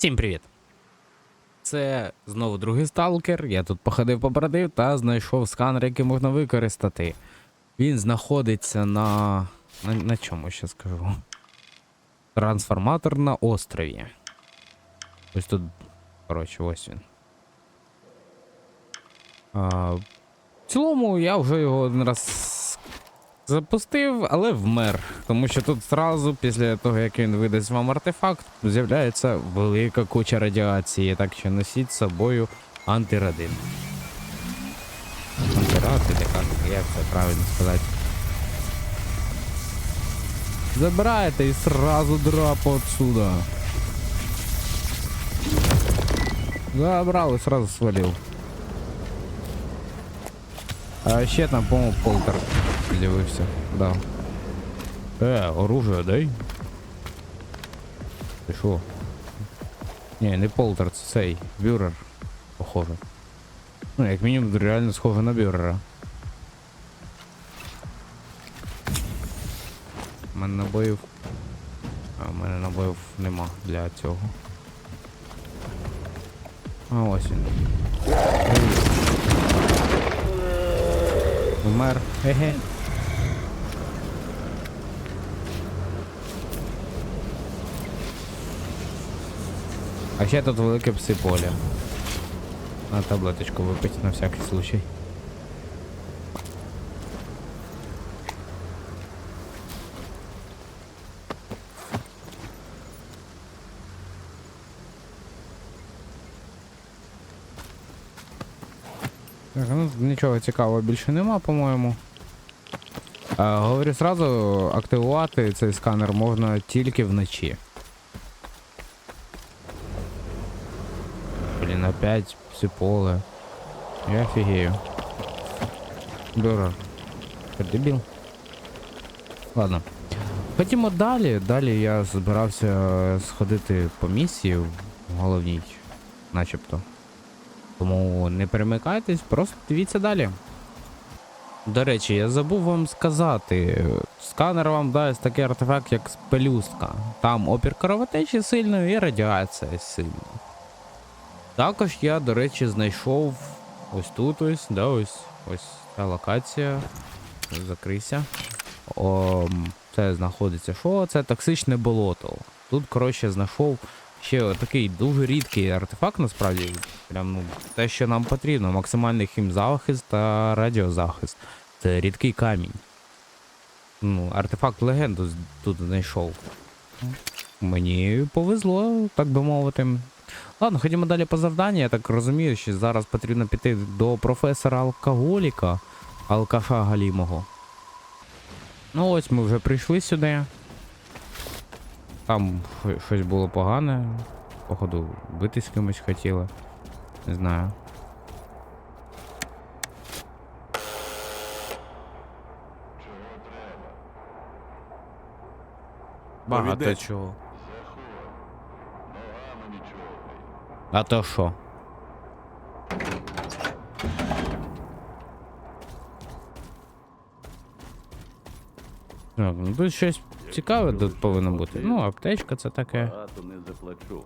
Всім привіт! Це знову другий сталкер. Я тут походив побродив та знайшов сканер, який можна використати. Він знаходиться на. На, на чому ще скажу? Трансформатор на острові. Ось тут. Коротше, ось він. А, в цілому я вже його один раз запустив, але вмер. Тому що тут зразу, після того, як він видасть вам артефакт, з'являється велика куча радіації, так що носіть з собою антирадин. Антирад, или як, це правильно сказати. Забирайте і сразу драпу отсюда. Забрал и сразу свалил. А ще там, по-моєму, полтер з'явився. Да. Е, оружие дай. Ти що? Ні, не полтер, це цей. Бюрер. Похоже. Ну, як мінімум, реально схоже на бюрера. У мене набоїв. А, у мене набоїв нема для цього. А ось він. Вмер. Хе-хе. А ще тут велике пси поле. На таблеточку випить на всякий случай. Так, ну нічого цікавого більше нема, по-моєму. Говорю сразу, активувати цей сканер можна тільки вночі. Блін, опять псиполе. Я офігею. Бюро. Ти Дебіл. Ладно. Ходімо далі. Далі я збирався сходити по місії в головній, начебто. Тому не перемикайтесь, просто дивіться далі. До речі, я забув вам сказати, сканер вам дасть такий артефакт, як спелюстка. Там опір кровотечі сильний і радіація сильна. Також я, до речі, знайшов ось тут ось, да, ось ось ця локація. Закрийся. О, це знаходиться що? Це токсичне болото. Тут, коротше, знайшов ще такий дуже рідкий артефакт, насправді. Прям ну, те, що нам потрібно. Максимальний хімзахист та радіозахист. Це рідкий камінь. Ну, артефакт легенду тут знайшов. Мені повезло, так би мовити. Ладно, ходімо далі по завданню. Я так розумію, що зараз потрібно піти до професора алкоголіка, алкаша Галімого. Ну ось ми вже прийшли сюди. Там щось було погане. Походу, битись з кимось хотіли. Не знаю. Багато чого. А то що? Ну тут щось цікаве тут повинно бути. Ну, аптечка це таке. Багато не заплачу.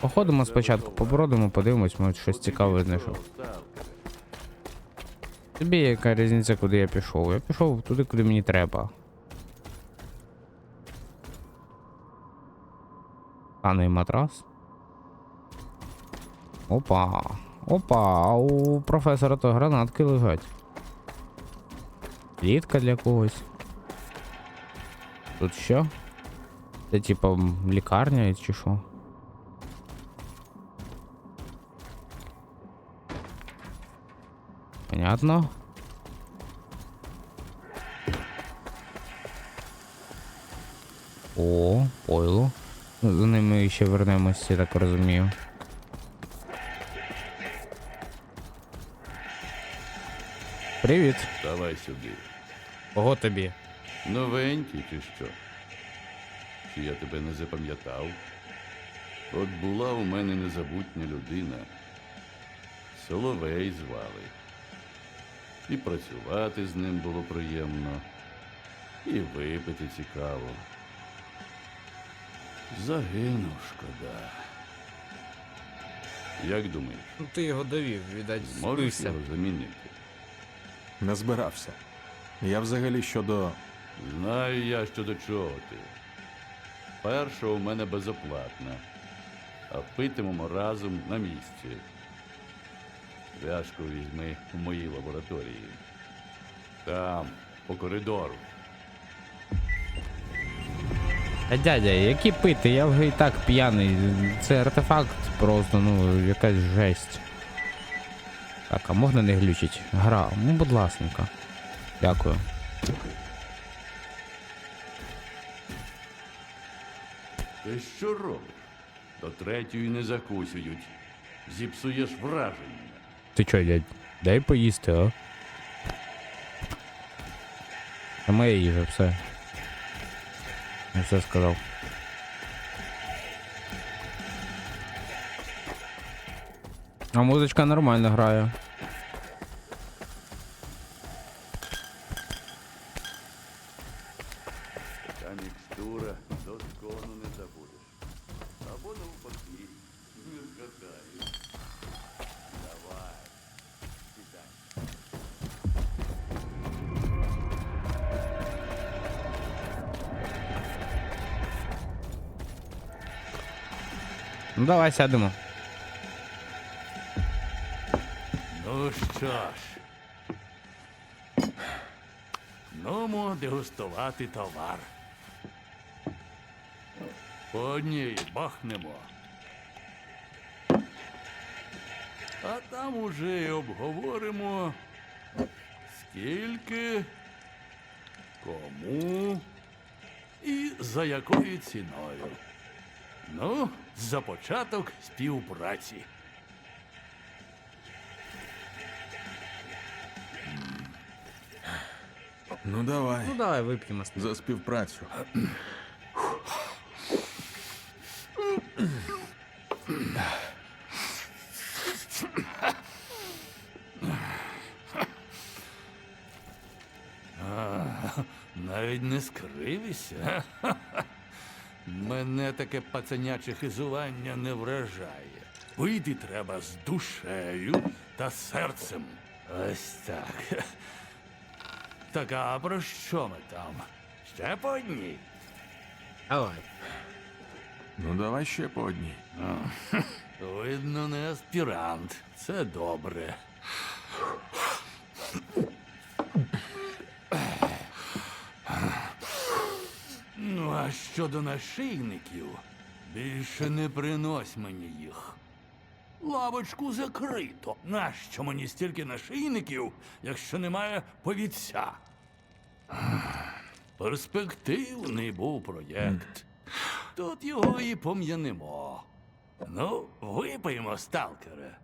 Походимо спочатку, побродимо, подивимось, може щось цікаве знайшов. Тобі яка різниця, куди я пішов? Я пішов туди, куди мені треба. Станий матрас. Опа. Опа, а у професора то гранатки лежать. Клітка для когось. Тут що? Це типа лікарня чи що? Понятно. О, пойло. Ну, За ними ще вернемось, я так розумію. Привіт. Давай сюди. Кого тобі? Новенький чи що? Чи я тебе не запам'ятав? От була у мене незабутня людина. Соловей звали. І працювати з ним було приємно, і випити цікаво. Загинув, шкода. Як думаєш, Ну ти його довів, віддать, можеш збився. його замінити? Не збирався. Я взагалі щодо. Знаю я, що до чого ти. Перша у мене безоплатна, а питимемо разом на місці. Пляшку візьми у моїй лабораторії. Там, по коридору. Дядя, які пити? Я вже і так п'яний. Це артефакт просто, ну, якась жесть. Так, а можна не глючить? Гра, ну будь ласненько. Дякую. Ти що робиш? До третьої не закусують. Зіпсуєш враження. Ти чо, дядь? Дай поїсти, а? Це моя їжа, все. Я все сказав. А музичка нормально грає. Ну давай сядемо. Ну що ж. Нумо дегустувати товар. По одній бахнемо. А там уже й обговоримо, скільки, кому і за якою ціною. Ну, за початок співпраці. Ну давай. Ну давай вип'ємо. За співпрацю. Навіть не скривися. Мене таке пацаняче хизування не вражає. Пити треба з душею та серцем. Ось так. Так, а про що ми там? Ще по одній? Давай. Ну давай ще по одній. Видно, не аспірант. Це добре. Щодо нашийників, більше не принось мені їх. Лавочку закрито. Нащо мені стільки нашийників, якщо немає повідця? Перспективний був проєкт. Тут його і пом'янемо. Ну, випиймо, сталкере.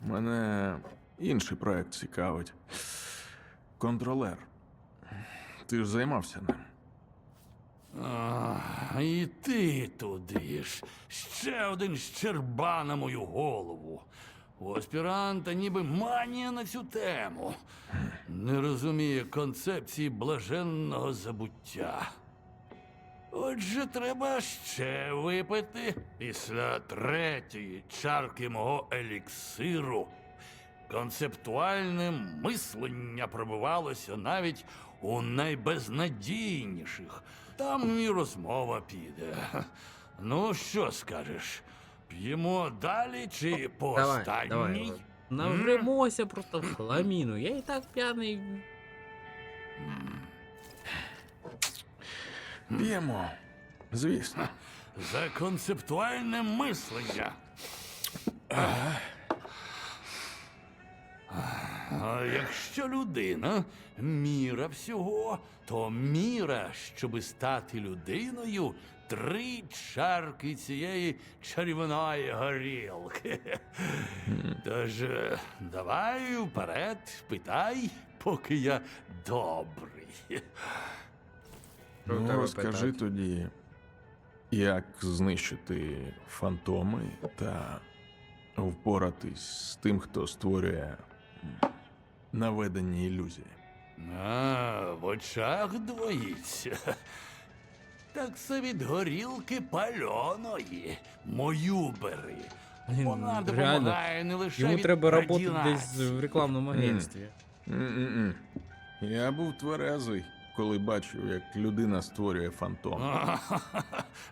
Мене інший проект цікавить. Контролер. Ти ж займався ним. А, і ти туди ж. Ще один щерба на мою голову. У аспіранта ніби манія на цю тему. Не розуміє концепції блаженного забуття. Отже, треба ще випити після третьої чарки мого еліксиру. Концептуальне мислення пробивалося навіть у найбезнадійніших. Там і розмова піде. Ну, що скажеш? П'ємо далі чи по останній? Навремося просто в хламіну. Я і так п'яний. П'ємо. Звісно. За концептуальне мислення. А якщо людина міра всього, то міра, щоби стати людиною, три чарки цієї чарівної горілки. Тож е, давай вперед, питай, поки я добрий. Ну, розкажи тоді, як знищити фантоми та впоратись з тим, хто створює наведені ілюзії. А, в очах двоїться. Так це від горілки пальоної. Мою бери. Блін, Вона реально. допомагає не лише Йому від треба працювати десь в рекламному агентстві. М-м-м. Я був тверезий, коли бачив, як людина створює фантом.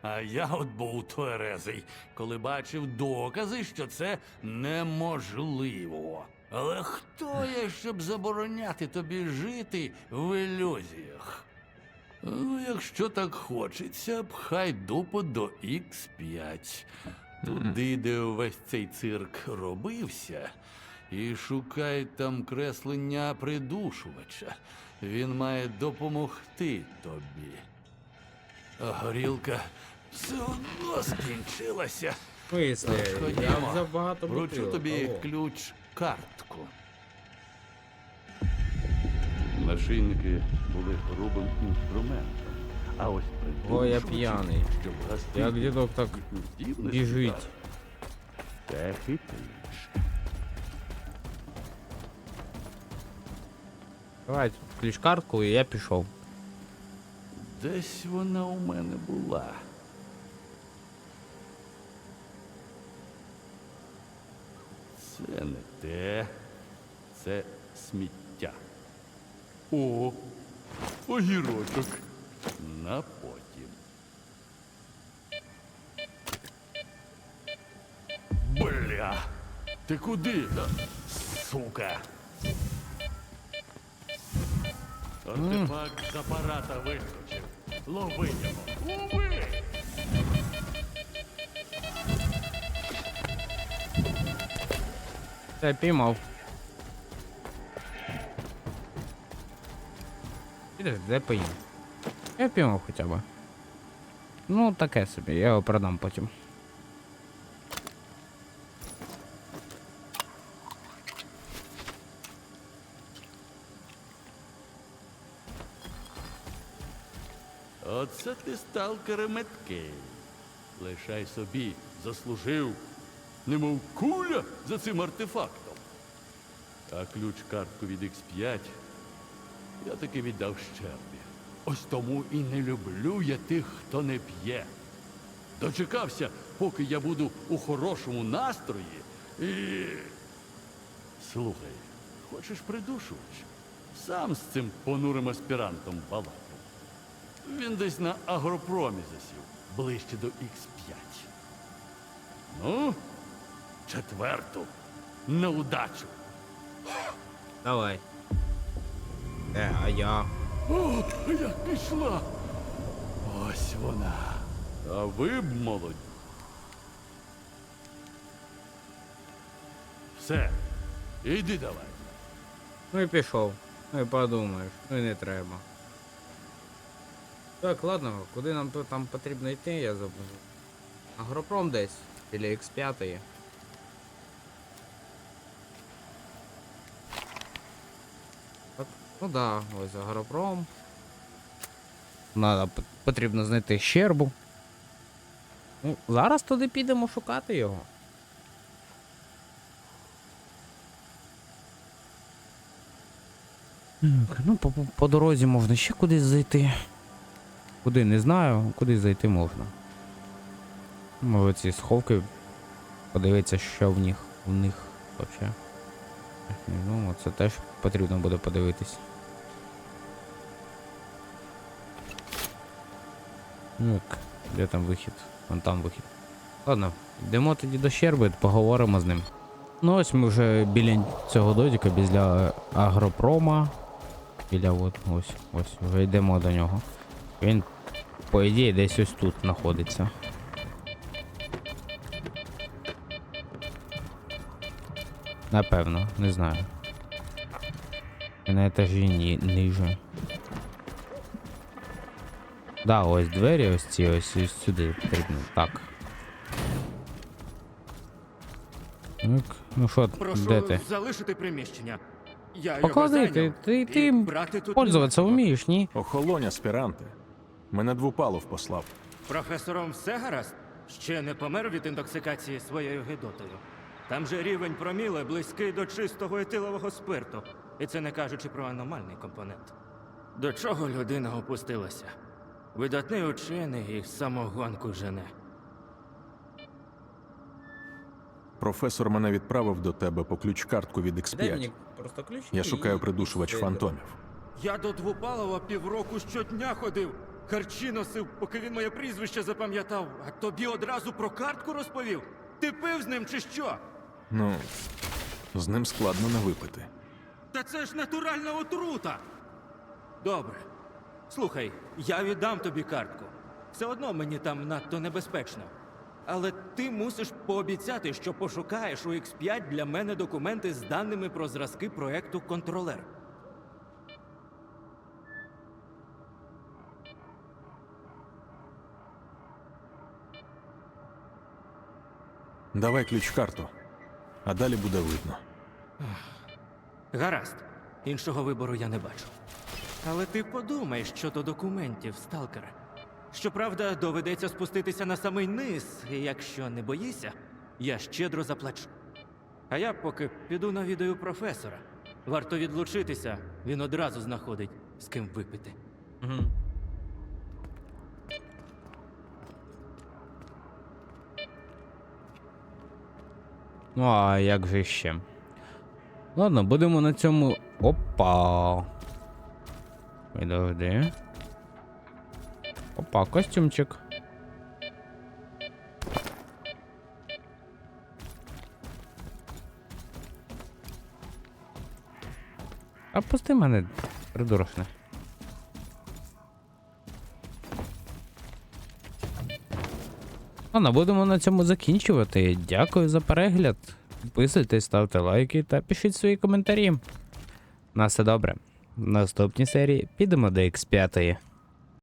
А я от був тверезий, коли бачив докази, що це неможливо. Але хто я, щоб забороняти тобі жити в ілюзіях? Ну, якщо так хочеться, пхай дупу до X5. Туди, де увесь цей цирк робився, і шукай там креслення придушувача. Він має допомогти тобі. А горілка все одно скінчилася. Мислі, я Ходімо. взяв багато Вручу тобі алло. ключ картку. Нашийники були грубим інструментом. А ось Ой, я п'яний. Як дідок так біжить. Це хитріш. Давай ключ-картку і я пішов. Десь вона у мене була. Це не те. Це сміття. О, огірочок. На потім. Бля! Ти куди? Сука! Артефакт з апарата вискочив. Лови його. Лови! Я піймав. Підеш, де поїм? Я піймав хоча б. Ну, таке собі, я його продам потім. Оце ти сталкер меткий. Лишай собі, заслужив, немов куля за цим артефактом. А ключ картку від X5 я таки віддав щербі. Ось тому і не люблю я тих, хто не п'є. Дочекався, поки я буду у хорошому настрої і. Слухай, хочеш придушувач? Сам з цим понурим аспірантом балакав. Він десь на агропромі засів, ближче до Х5. Ну, четверту. На удачу. Давай. Е, а я. О, як пішла. Ось вона. А ви б молоді. Все. Іди давай. Ну і пішов. Ну і подумаєш, ну і не треба. Так, ладно, куди нам тут там потрібно йти, я забув. Агропром десь. Біля X5. Ну да, ось агропром. Надо, потрібно знайти щербу. Ну, зараз туди підемо шукати його. Так, ну по, по- по дорозі можна ще кудись зайти. Куди не знаю, куди зайти можна. Може ці сховки подивитися, що в них в них взагалі. Ну, це теж потрібно буде подивитись. Так, де там вихід? Вон там вихід. Ладно, йдемо тоді до Щерби, поговоримо з ним. Ну ось ми вже біля цього додіка, біля агропрома. Біля от, ось, ось, вже йдемо до нього. Він, по ідеї, десь ось тут знаходиться. Напевно, не знаю. На етажі ні, ниже. Да, ось двері, ось ці, ось, ось сюди потрібно. Так. Так, ну що, Прошу де ти? залишити приміщення. Я Поклади, його ти, зайняв, ти, і ти брати тут пользуватися вмієш, ні? Охолонь, аспіранти. Мене двупалов послав. Професором все гаразд? Ще не помер від інтоксикації своєю гидотою. Там же рівень проміле близький до чистого етилового спирту. І це не кажучи про аномальний компонент. До чого людина опустилася? Видатний учений і самогонку жене. Професор мене відправив до тебе по ключ-картку від Дай X5. просто ключ. Я і- шукаю придушувач фантомів. Я до Двупалова півроку щодня ходив. Харчі носив, поки він моє прізвище запам'ятав, а тобі одразу про картку розповів. Ти пив з ним чи що? Ну, з ним складно не випити. Та це ж натуральна отрута. Добре. Слухай, я віддам тобі картку. Все одно мені там надто небезпечно. Але ти мусиш пообіцяти, що пошукаєш у X5 для мене документи з даними про зразки проекту Контролер. Давай ключ-карту, а далі буде видно. Гаразд, іншого вибору я не бачу. Але ти подумай щодо документів, сталкере. Щоправда, доведеться спуститися на самий низ, і якщо не боїшся, я щедро заплачу. А я поки піду навідаю професора. Варто відлучитися, він одразу знаходить, з ким випити. Мгм. Ну а як же ще? Ладно, будемо на цьому. Опа. Підожди. Опа, костюмчик. А пусти мене, придурочне. Ладно, будемо на цьому закінчувати. Дякую за перегляд. Підписуйтесь, ставте лайки та пишіть свої коментарі. На все добре. В наступній серії підемо до X5.